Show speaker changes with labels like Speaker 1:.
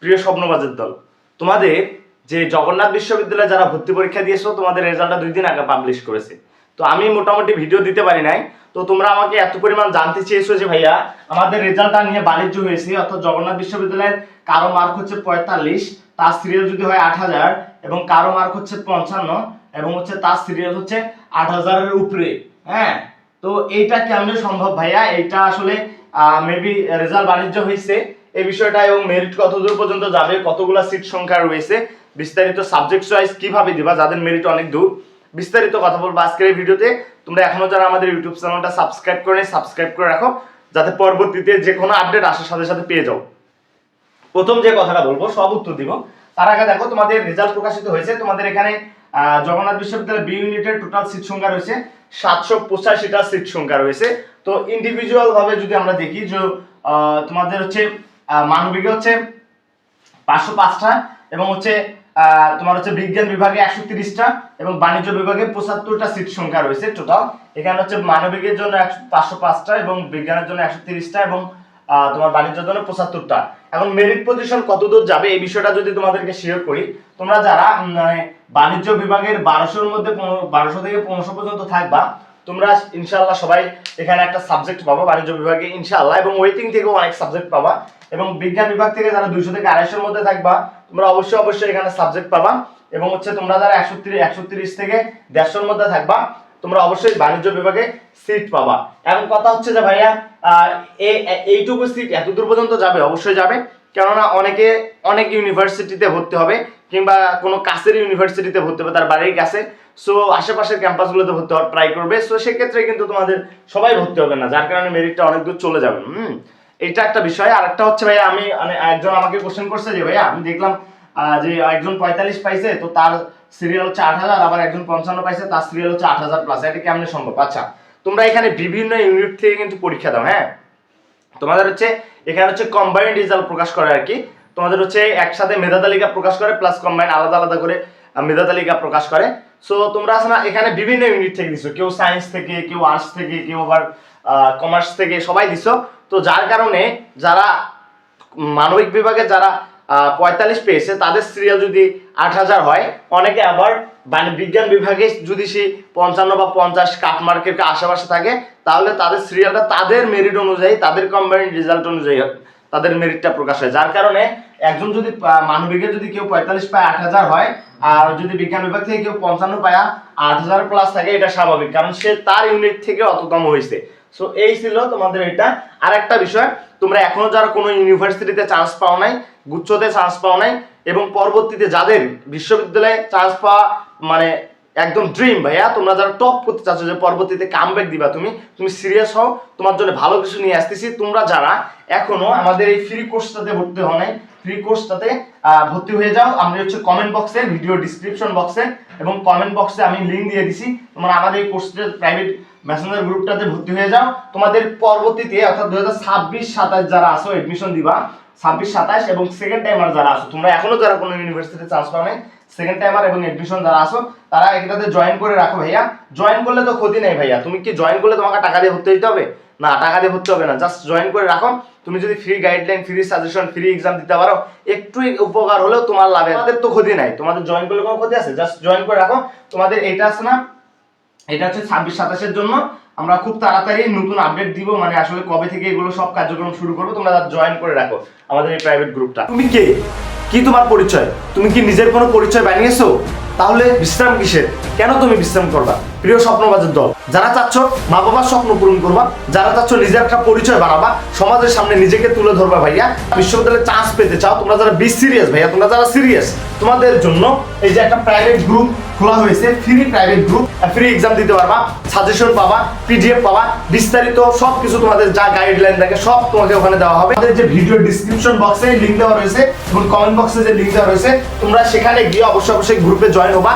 Speaker 1: প্রিয় স্বপ্নবাজের দল। তোমাদের যে জগন্নাথ বিশ্ববিদ্যালয়ে যারা ভর্তি পরীক্ষা দিয়েছ, তোমাদের রেজাল্টটা দুই দিন আগে পাবলিশ করেছে। তো আমি মোটামুটি ভিডিও দিতে পারি নাই। তো তোমরা আমাকে এত পরিমাণ জানতে চেয়েছো যে ভাইয়া, আমাদের রেজাল্টটা নিয়ে বাণিজ্য হয়েছে, অর্থাৎ জগন্নাথ বিশ্ববিদ্যালয়ের কারও মার্ক হচ্ছে পঁয়তাল্লিশ, তার সিরিয়াল যদি হয় আট হাজার, এবং কারও মার্ক হচ্ছে পঞ্চান্ন, এবং হচ্ছে তার সিরিয়াল হচ্ছে আট হাজারের উপরে হ্যাঁ? তো এইটা কেমনে সম্ভব ভাইয়া? এইটা আসলে মেবি রেজাল্ট বাণিজ্য হয়েছে। এই বিষয়টা এবং মেরিট কতদূর পর্যন্ত যাবে, কতগুলা সিট সংখ্যা রয়েছে, বিস্তারিত সাবজেক্ট ওয়াইজ কীভাবে দিবা, যাদের মেরিট অনেক দূর, বিস্তারিত কথা বলব আজকের এই ভিডিওতে। তোমরা এখনও যারা আমাদের ইউটিউব চ্যানেলটা সাবস্ক্রাইব করে সাবস্ক্রাইব করে রাখো, যাতে পরবর্তীতে যে কোনো আপডেট আসার সাথে সাথে পেয়ে যাও। প্রথম যে কথাটা বলব, সব উত্তর দিব। তার আগে দেখো, তোমাদের রেজাল্ট প্রকাশিত হয়েছে। তোমাদের এখানে জগন্নাথ বিশ্ববিদ্যালয় বি ইউনিটের টোটাল সিট সংখ্যা রয়েছে, সাতশো পঁচাশিটা সিট সংখ্যা রয়েছে। তো ইন্ডিভিজুয়াল ভাবে যদি আমরা দেখি, যে তোমাদের হচ্ছে মানবিকে হচ্ছে পাঁচশো পাঁচটা এবং হচ্ছে তোমার হচ্ছে বিজ্ঞান বিভাগে একশো তিরিশটা এবং বাণিজ্য বিভাগে পঁচাত্তরটা সিট সংখ্যা রয়েছে টোটাল এখানে হচ্ছে মানবিকের জন্য পাঁচশো পাঁচটা এবং বিজ্ঞানের জন্য একশো তিরিশটা এবং তোমার বাণিজ্যের জন্য পঁচাত্তরটা। এখন মেরিট পজিশন কতদূর যাবে এই বিষয়টা যদি তোমাদেরকে শেয়ার করি, তোমরা যারা মানে বাণিজ্য বিভাগের বারোশোর মধ্যে বারোশো থেকে পনেরোশো পর্যন্ত থাকবা তোমরা ইনশাল্লাহ সবাই এখানে একটা সাবজেক্ট পাবা, বাণিজ্য বিভাগে, ইনশাআল্লাহ, এবং ওয়েটিং থেকেও অনেক সাবজেক্ট পাবা, এবং বিজ্ঞান বিভাগ থেকে যারা দুইশো থেকে আড়াইশোর মধ্যে থাকবা, তোমরা অবশ্যই অবশ্যই এখানে সাবজেক্ট পাবা, এবং হচ্ছে তোমরা যারা একশো তিরিশ একশো তিরিশ থেকে দেড়শোর মধ্যে থাকবা, তোমরা অবশ্যই বাণিজ্য বিভাগে সিট পাবা। এখন কথা হচ্ছে যে ভাইয়া এইটুকু সিট এতদূর পর্যন্ত যাবে? অবশ্যই যাবে। কেননা অনেকে, অনেক ইউনিভার্সিটিতে ভর্তি হবে। কিংবা কোনো কাছের ইউনিভার্সিটিতে ভর্তি হবে, তার বাড়ির কাছে। সো আশেপাশের ক্যাম্পাসগুলোতে ভর্তি হওয়ার ট্রাই করবে। সো সেক্ষেত্রে কিন্তু তোমাদের সবাই ভর্তি হবে না, যার কারণে মেরিটটা অনেক দূর চলে যাবে। হুম, এটা একটা বিষয়। আর একটা হচ্ছে ভাইয়া, আমি মানে একজন আমাকে কোশ্চেন করছে যে ভাইয়া, আমি দেখলাম যে একজন পঁয়তাল্লিশ পাইছে, তো তার সিরিয়াল হচ্ছে আট হাজার, আবার একজন পঞ্চান্ন পাইছে, তার সিরিয়াল হচ্ছে আট হাজার প্লাস এটা কেমনে সম্ভব? আচ্ছা তোমরা এখানে বিভিন্ন ইউনিট থেকে কিন্তু পরীক্ষা দাও হ্যাঁ? তোমাদের হচ্ছে, এখানে হচ্ছে কম্বাইন্ড রেজাল্ট প্রকাশ করে আর কি। তোমাদের হচ্ছে একসাথে মেধা তালিকা প্রকাশ করে প্লাস কম্বাইন্ড আলাদা আলাদা করে মেধা তালিকা প্রকাশ করে। সো তোমরা না, এখানে বিভিন্ন ইউনিট থেকে দিছো। কেউ সায়েন্স থেকে, কেউ আর্টস থেকে, কেউ আবার কমার্স থেকে সবাই দিছো। তো যার কারণে যারা মানবিক বিভাগে যারা পঁয়তাল্লিশ পেয়েছে, তাদের সিরিয়াল যদি আট হাজার হয়, অনেকে আবার বিজ্ঞান বিভাগে যদি সে পঞ্চান্ন বা পঞ্চাশ কাট মার্কের আশেপাশে থাকে, তাহলে তাদের সিরিয়ালটা তাদের মেরিট অনুযায়ী, তাদের কম্বাইন্ড রেজাল্ট অনুযায়ী তাদের মেরিটটা প্রকাশ হয়। যার কারণে একজন যদি মানবিকে যদি কেউ পঁয়তাল্লিশ পায়, আট হাজার হয়, আর যদি বিজ্ঞান বিভাগ থেকে কেউ পঞ্চান্ন পায় আট হাজার প্লাস থাকে, এটা স্বাভাবিক, কারণ সে তার ইউনিট থেকে অততম হয়েছে। সো এই ছিল তোমাদের এটা। আর একটা বিষয়, তোমরা এখনও যারা কোনো ইউনিভার্সিটিতে চান্স পাও নাই, গুচ্ছতে চান্স পাও নাই, এবং পরবর্তীতে যাদের বিশ্ববিদ্যালয়ে চান্স পাওয়া মানে একদম ড্রিম ভাইয়া। তোমরা যারা টপ করতে চাচ্ছ যে পরবর্তীতে কামব্যাক দিবা, তুমি তুমি সিরিয়াস হও। তোমার জন্য ভালো কিছু নিয়ে আসতেছি। তোমরা যারা এখনও আমাদের এই ফ্রি কোর্সটাতে ভর্তি হও নাই ফ্রি কোর্সটাতে ভর্তি হয়ে যাও। আমি হচ্ছে কমেন্ট বক্সে ভিডিও ডিসক্রিপশন বক্সে এবং কমেন্ট বক্সে আমি লিঙ্ক দিয়ে দিছি। তোমরা আমাদের এই কোর্সের প্রাইভেট মেসেঞ্জার গ্রুপটাতে ভর্তি হয়ে যাও। তোমাদের পরবর্তীতে, অর্থাৎ দু হাজার ছাব্বিশ, সাতাশ যারা আসো এডমিশন দিবা। ছাব্বিশ, সাতাশ এবং সেকেন্ড টাইমার যারা আসো তোমরা এখনও যারা কোনো ইউনিভার্সিটিতে চান্স পাও নাই সেকেন্ড টাইমার এবং এডমিশন যারা আসো তারা এটাতে জয়েন করে রাখো ভাইয়া। জয়েন করলে তো ক্ষতি নেই ভাইয়া। তুমি কি জয়েন করলে তোমাকে টাকা দিয়ে ভর্তি দিতে হবে? না, টাকা দিয়ে ভর্তি হবে না। জাস্ট জয়েন করে রাখো। তুমি যদি free guideline free suggestion free exam দিতে পারো, একটু উপকার হলেও তোমার লাভে তোমাদের তো ক্ষতি নাই। তোমাদের জয়েন করলে কোনো ক্ষতি আছে? জাস্ট জয়েন করে রাখো। তোমাদের এটা আছে না, এটা হচ্ছে ছাব্বিশ সাতাশের জন্য। আমরা খুব তাড়াতাড়ি নতুন আপডেট দিব মানে আসলে কবে থেকে এগুলো সব কার্যক্রম শুরু করব, তোমরা জয়েন করে রাখো আমাদের এই প্রাইভেট গ্রুপটা তুমি কে? কি তোমার পরিচয়? তুমি কি নিজের কোনো পরিচয় বানিয়েছো? তাহলে বিশ্রাম কিসের? কেন তুমি বিশ্রাম করবা? প্রিয় স্বপ্নবাজের দল, যারা চাচ্ছ মা বাবার স্বপ্ন পূরণ করবা, যারা চাচ্ছ নিজের একটা পরিচয় বানাবা, সমাজের সামনে নিজেকে তুলে ধরবা ভাইয়া, বিশ্ববিদ্যালয়ে চান্স পেতে চাও, তোমরা যারা বেশ সিরিয়াস ভাইয়া, তোমরা যারা সিরিয়াস তোমাদের জন্য এই যে একটা প্রাইভেট গ্রুপ খোলা হয়েছে free private group free exam দিতে পারবা সাজেশন পাবা পিডিএফ পাবা, বিস্তারিত সব কিছু তোমাদের যা গাইডলাইন থাকে, সব তোমাকে ওখানে দেওয়া হবে। যে ভিডিও ডিসক্রিপশন বক্সে লিঙ্ক দেওয়া রয়েছে, এবং কমেন্ট বক্সে যে লিঙ্ক দেওয়া রয়েছে, তোমরা সেখানে গিয়ে অবশ্যই অবশ্যই গ্রুপে জয়েন হবা